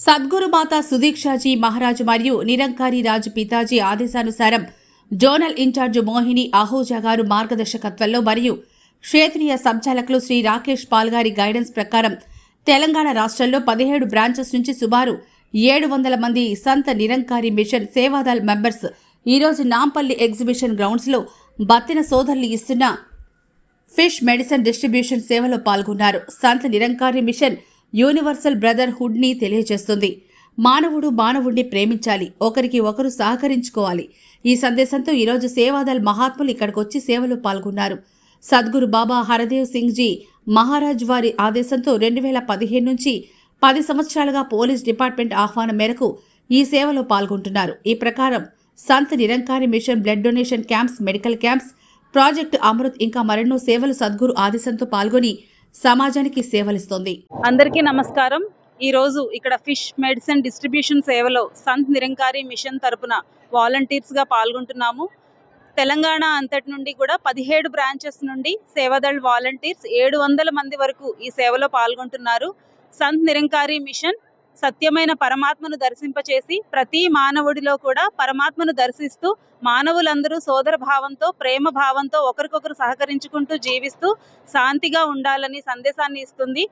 సద్గురు మాత సుదీక్షాజీ మహారాజు మరియు నిరంకారి రాజు పితాజీ ఆదేశానుసారం జోనల్ ఇన్ఛార్జ్ మోహిని అహూజా గారు మార్గదర్శకత్వంలో మరియు క్షేత్రీయ సంచాలకులు శ్రీ రాకేష్ పాల్ గారి గైడెన్స్ ప్రకారం తెలంగాణ రాష్ట్రంలో పదిహేడు బ్రాంచెస్ నుంచి సుమారు ఏడు వందల మంది సంత నిరంకారి మిషన్ సేవాదల్ మెంబర్స్ ఈరోజు నాంపల్లి ఎగ్జిబిషన్ గ్రౌండ్స్లో బత్తిన సోదరులు ఇస్తున్న ఫిష్ మెడిసిన్ డిస్ట్రిబ్యూషన్ సేవలో పాల్గొన్నారు. సంత నిరంకారి మిషన్ యూనివర్సల్ బ్రదర్హుడ్ని తెలియజేస్తుంది. మానవుడు మానవుడిని ప్రేమించాలి. ఒకరికి ఒకరు సహకరించుకోవాలి. ఈ సందేశంతో ఈరోజు సేవాదల్ మహాత్ములు ఇక్కడికొచ్చి సేవలో పాల్గొన్నారు. సద్గురు బాబా హరదేవ్ సింగ్ జీ మహారాజ్ వారి ఆదేశంతో రెండు వేల పదిహేను నుంచి పది సంవత్సరాలుగా పోలీస్ డిపార్ట్మెంట్ ఆహ్వానం మేరకు ఈ సేవలో పాల్గొంటున్నారు. ఈ ప్రకారం Sant Nirankari mission blood donation camps medical camps project Amrit ఇంకా మరెన్నో సేవలు సద్గురు ఆదేశంతో పాల్గొని సమాజానికి సేవలిస్తోంది. అందరికీ నమస్కారం. ఈరోజు ఇక్కడ ఫిష్ మెడిసిన్ డిస్ట్రిబ్యూషన్ సేవలో సంత్ నిరంకారి మిషన్ తరపున వాలంటీర్స్గా పాల్గొంటున్నాము. తెలంగాణ అంతటి నుండి కూడా పదిహేడు బ్రాంచెస్ నుండి సేవాదళ్ వాలంటీర్స్ ఏడు వందల మంది వరకు ఈ సేవలో పాల్గొంటున్నారు. సంత్ నిరంకారి మిషన్ సత్యమైన పరమాత్మను దర్శింపచేసి ప్రతి మానవుడిలో కూడా పరమాత్మను దర్శిస్తూ మానవులందరూ సోదర భావంతో ప్రేమ భావంతో ఒకరికొకరు సహకరించుకుంటూ జీవిస్తూ శాంతిగా ఉండాలని సందేశాన్ని ఇస్తుంది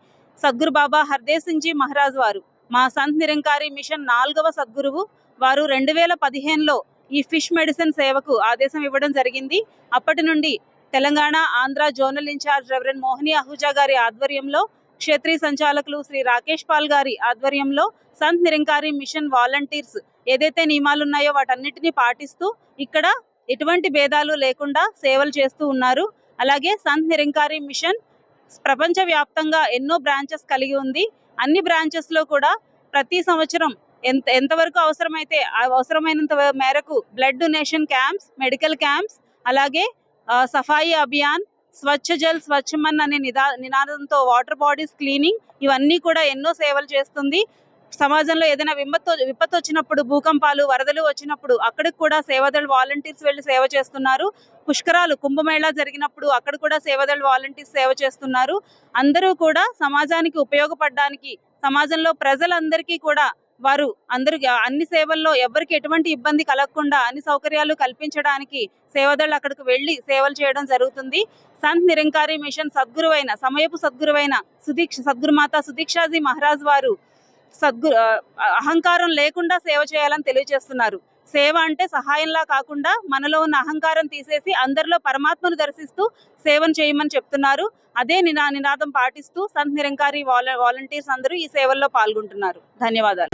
సద్గురు బాబా హర్దేవ్ సింగ్ జీ మహారాజ్ వారు. మా సంత్ నిరంకారి మిషన్ నాలుగవ సద్గురువు వారు రెండు వేల పదిహేనులో ఈ ఫిష్ మెడిసిన్ సేవకు ఆదేశం ఇవ్వడం జరిగింది. అప్పటి నుండి Telangana Andhra zonal incharge reverend Mohini Ahuja గారి ఆధ్వర్యంలో క్షేత్రీయ సంచాలకులు శ్రీ రాకేష్ పాల్ గారి ఆధ్వర్యంలో సంత్ నిరంకారి మిషన్ వాలంటీర్స్ ఏదైతే నియమాలు ఉన్నాయో వాటన్నిటిని పాటిస్తూ ఇక్కడ ఎటువంటి భేదాలు లేకుండా సేవలు చేస్తూ ఉన్నారు. అలాగే సంత్ నిరంకారి మిషన్ ప్రపంచ వ్యాప్తంగా ఎన్నో బ్రాంచెస్ కలిగి ఉంది. అన్ని బ్రాంచెస్లో కూడా ప్రతి సంవత్సరం ఎంత ఎంతవరకు అవసరమైతే అవసరమైనంత మేరకు blood donation camps medical camps అలాగే సఫాయి అభియాన్ స్వచ్ఛ జల్ స్వచ్ఛ మన్ అనే నిదా నినాదంతో వాటర్ బాడీస్ క్లీనింగ్ ఇవన్నీ కూడా ఎన్నో సేవలు చేస్తుంది. సమాజంలో ఏదైనా విపత్తు విపత్తు వచ్చినప్పుడు భూకంపాలు వరదలు వచ్చినప్పుడు అక్కడికి కూడా సేవాదళ వాలంటీర్స్ వెళ్ళి సేవ చేస్తున్నారు. పుష్కరాలు కుంభమేళా జరిగినప్పుడు అక్కడ కూడా సేవాదళ వాలంటీర్స్ సేవ చేస్తున్నారు. అందరూ కూడా సమాజానికి ఉపయోగపడడానికి సమాజంలో ప్రజలందరికీ కూడా వారు అందరు అన్ని సేవల్లో ఎవరికి ఎటువంటి ఇబ్బంది కలగకుండా అన్ని సౌకర్యాలు కల్పించడానికి సేవదళ్ళు అక్కడికి వెళ్ళి సేవలు చేయడం జరుగుతుంది. సంత్ నిరంకారి మిషన్ సద్గురువైన సమయపు సద్గురువైన సుదీక్ష సద్గురుమాత సుదీక్షాజీ మహారాజ్ వారు సద్గు అహంకారం లేకుండా సేవ చేయాలని తెలియజేస్తున్నారు. సేవ అంటే సహాయంలా కాకుండా మనలో ఉన్న అహంకారం తీసేసి అందరిలో పరమాత్మను దర్శిస్తూ సేవను చేయమని చెప్తున్నారు. అదే నినా నినాదం పాటిస్తూ సంత్ నిరంకారి వాల వాలంటీర్స్ అందరూ ఈ సేవల్లో పాల్గొంటున్నారు. ధన్యవాదాలు.